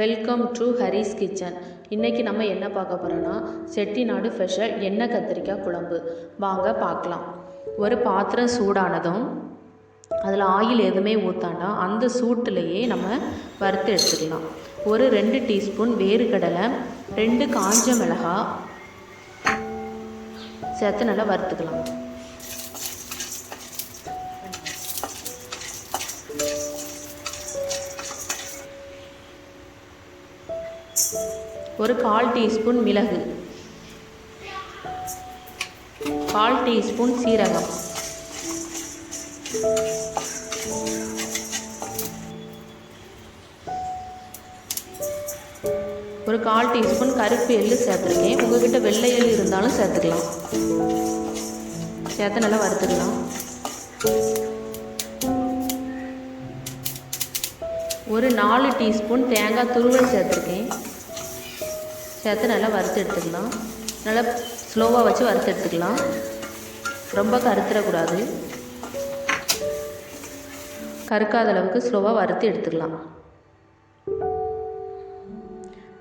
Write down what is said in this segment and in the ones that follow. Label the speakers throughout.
Speaker 1: Welcome to Haris kitchen இன்றைக்கி நம்ம என்ன பார்க்க போகிறோன்னா செட்டிநாடு ஸ்பெஷல் எண்ணெய் கத்திரிக்காய் குழம்பு. வாங்க பார்க்கலாம். ஒரு பாத்திரம் சூடானதும் அதில் ஆயில் எதுவுமே ஊற்றாண்டா அந்த சூட்டுலேயே நம்ம வறுத்து எடுத்துக்கலாம். ஒரு ரெண்டு டீஸ்பூன் வேர்க்கடலை ரெண்டு காஞ்ச மிளகாய் சேர்த்து நல்லா வறுத்துக்கலாம். ஒரு கால் டீஸ்பூன் மிளகு. கால் டீஸ்பூன் சீரகம். ஒரு கால் டீஸ்பூன் கருப்பு எள்ளு சேர்த்துருக்கேன். உங்ககிட்ட வெள்ளை எள்ளு இருந்தாலும் சேர்த்துக்கலாம். சேர்த்து நல்லா வறுத்துக்கலாம். ஒரு நாலு டீஸ்பூன் தேங்காய் துருவல் சேர்த்துருக்கேன். சேர்த்து நல்லா வறுத்து எடுத்துக்கலாம். நல்லா ஸ்லோவாக வச்சு வறுத்து எடுத்துக்கலாம். ரொம்ப கருத்துடக்கூடாது கருக்காத அளவுக்கு ஸ்லோவாக வறுத்து எடுத்துக்கலாம்.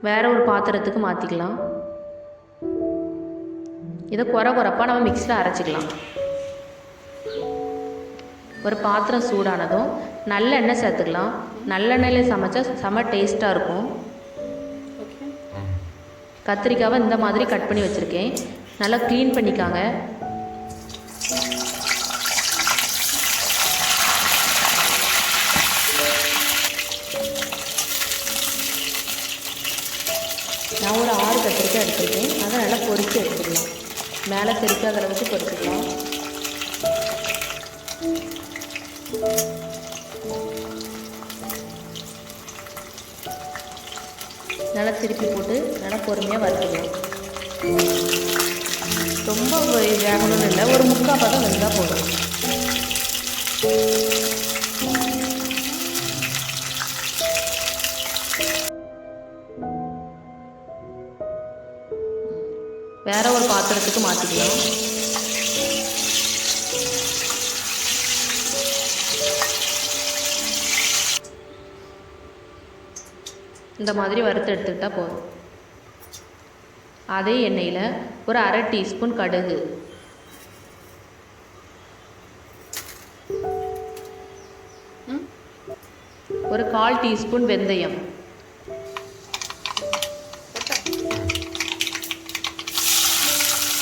Speaker 1: வேற ஒரு பாத்திரத்துக்கு மாற்றிக்கலாம் இதை குறை குறைப்பாக நம்ம மிக்ஸில் அரைச்சிக்கலாம். ஒரு பாத்திரம் சூடானதும் நல்லெண்ணெய் சேர்த்துக்கலாம். நல்லெண்ணெயில் சமைச்சா செம டேஸ்ட்டாக இருக்கும். கத்திரிக்காவை இந்த மாதிரி கட் பண்ணி வச்சுருக்கேன். நல்லா க்ளீன் பண்ணிக்காங்க. நான் ஒரு ஆறு கத்திரிக்காய் எடுத்துருக்கேன். அதை நல்லா பொரித்து எடுத்துக்கலாம். மேலே தெரிக்காத அளவுக்கு பொரிச்சுக்கலாம் நல்லா திருப்பி போட்டு நல்லா பொறுமையாக வறுத்துக்கலாம். ரொம்ப வேகணும்னு இல்லை ஒரு முக்கால் பதம் வெந்தால் போதும். வேற ஒரு பாத்திரத்துக்கு மாற்றிக்கலாம் இந்த மாதிரி வறுத்து எடுத்துக்கிட்டால் போதும். அதே எண்ணெயில் ஒரு அரை டீஸ்பூன் கடுகு. ஒரு கால் டீஸ்பூன் வெந்தயம்.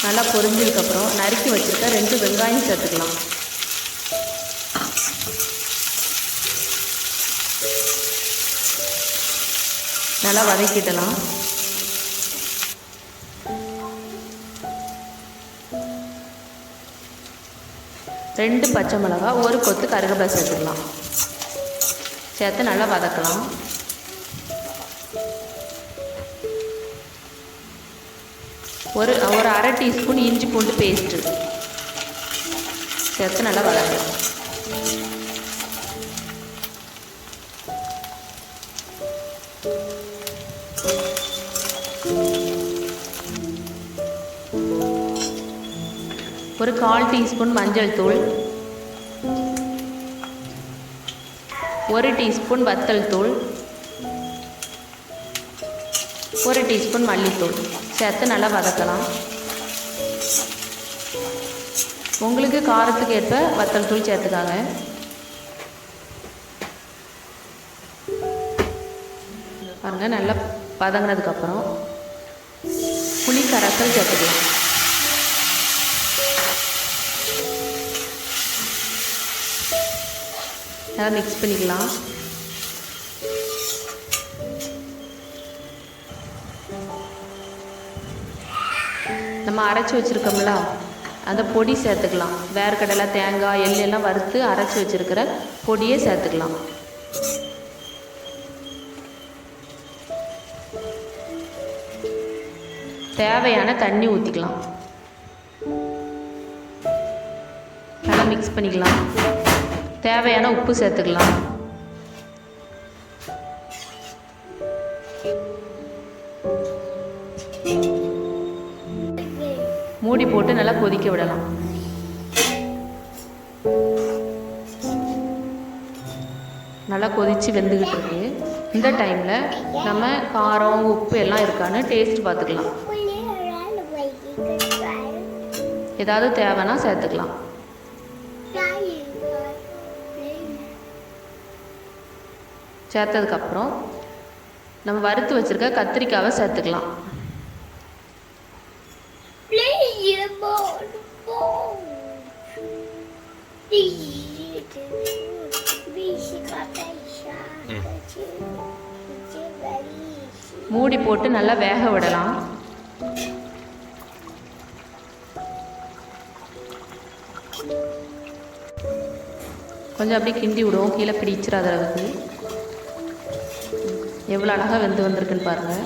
Speaker 1: நல்லா பொரிஞ்சதுக்கப்புறம் நறுக்கி வச்சுருக்க ரெண்டு வெங்காயம் சேர்த்துக்கலாம். நல்லா வதக்கிடலாம். ரெண்டு பச்சை மிளகா ஒரு கொத்து கருவேப்பிலை சேர்த்துக்கலாம். சேர்த்து நல்லா வதக்கலாம். ஒரு ஒரு அரை டீஸ்பூன் இஞ்சி பூண்டு பேஸ்ட்டு. சேர்த்து நல்லா வதக்கலாம். ஒரு கால் டீஸ்பூன் மஞ்சள் தூள் ஒரு டீஸ்பூன் வத்தல் தூள் ஒரு டீஸ்பூன் மல்லித்தூள். சேர்த்து நல்லா வதக்கலாம். உங்களுக்கு காரத்துக்கு ஏற்ப வத்தல் தூள் சேர்த்துக்காங்க. பாருங்கள் நல்லா வதங்கினதுக்கப்புறம் புளி கரைசல் சேர்த்துக்கலாம். நல்லா மிக்ஸ் பண்ணிக்கலாம். நம்ம அரைச்சி வச்சுருக்கோம்ல அந்த பொடி சேர்த்துக்கலாம். வேர்க்கடலை தேங்காய் எள்ளு எல்லாம் வறுத்து அரைச்சி வச்சுருக்கிற பொடியை சேர்த்துக்கலாம். தேவையான தண்ணி ஊற்றிக்கலாம் நல்லா மிக்ஸ் பண்ணிக்கலாம். தேவையான உப்பு சேர்த்துக்கலாம். மூடி போட்டு நல்லா கொதிக்க விடலாம். நல்லா கொதித்து வெந்துக்கிட்டு இருக்கு. இந்த டைமில் நம்ம காரம் உப்பு எல்லாம் இருக்கான்னு டேஸ்ட் பார்த்துக்கலாம். ஏதாவது தேவைன்னா சேர்த்துக்கலாம். சேர்த்ததுக்கப்புறம் நம்ம வறுத்து வச்சுருக்க கத்திரிக்காவை சேர்த்துக்கலாம். மூடி போட்டு நல்லா வேக விடலாம். கொஞ்சம் அப்படியே கிண்டி விடுவோம். கீழே பிடிச்சிடாத அளவுக்கு. எவ்வளோ அழகாக வெந்து வந்திருக்குன்னு பாருங்கள்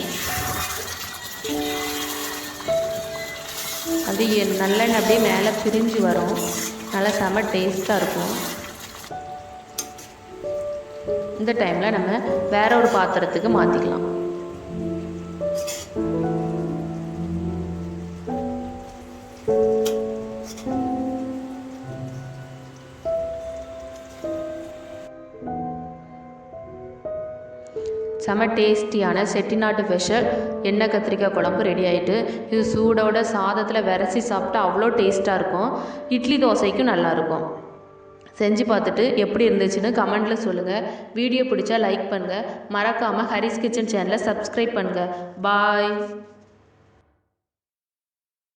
Speaker 1: அப்படியே நல்லெண்ணெய் அப்படியே மேலே பிரிஞ்சு வரும். நல்லா செம டேஸ்ட்டாக இருக்கும். இந்த டைமில் நம்ம வேற ஒரு பாத்திரத்துக்கு மாற்றிக்கலாம் செம டேஸ்டியான செட்டிநாட்டு ஸ்பெஷல் எண்ணெய் கத்திரிக்காய் குழம்பு ரெடி ஆகிட்டு இது சூடோட சாதத்தில் விரசி சாப்பிட்டா அவ்வளோ டேஸ்ட்டாக இருக்கும். இட்லி தோசைக்கும் நல்லாயிருக்கும் செஞ்சு பார்த்துட்டு எப்படி இருந்துச்சுன்னு கமெண்ட்டில் சொல்லுங்கள் வீடியோ பிடிச்சா லைக் பண்ணுங்கள் மறக்காமல் ஹரிஸ் கிச்சன் சேனலை சப்ஸ்கிரைப் பண்ணுங்கள் பாய்